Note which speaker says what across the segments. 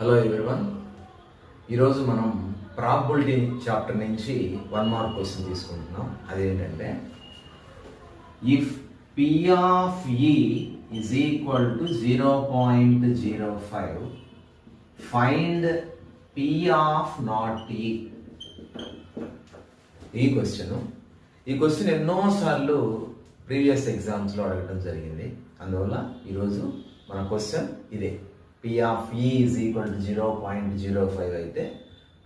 Speaker 1: Hello everyone ఈరోజు మనం probability chapter నుంచి వన్ మార్క్ క్వశ్చన్ తీసుకుంటున్నాం అదేంటంటే if P of is equal to zero point zero five find P of not E ఈ question ఈ question ఎన్నోసార్లు ప్రీవియస్ ఎగ్జామ్స్లో అడగటం జరిగింది అందువల్ల ఈరోజు మన క్వశ్చన్ ఇదే P of E is equal to zero point zero five అయితే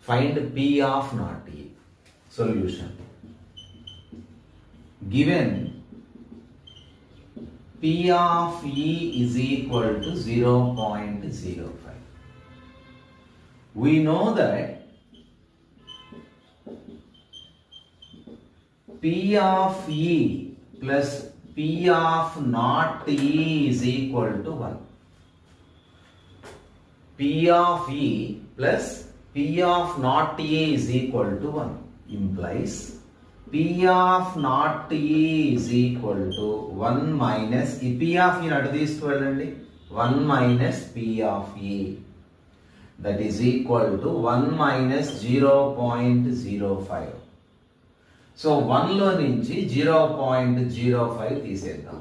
Speaker 1: find P of not E solution given P of E is equal to zero point zero five we know that P of E plus P of not E is equal to 1. P of E plus P of not A is equal to 1 implies P of not E is equal to 1 minus ఈ P of E అటు తీసుకువెళ్ళండి 1 minus P of E that is equal to 1 minus 0.05 so వన్లో నుంచి zero point zero five తీసేద్దాం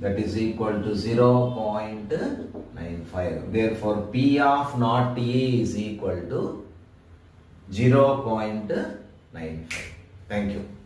Speaker 1: that is equal to 0 0.95. Therefore, P of not E is equal to 0 0.95. Thank you.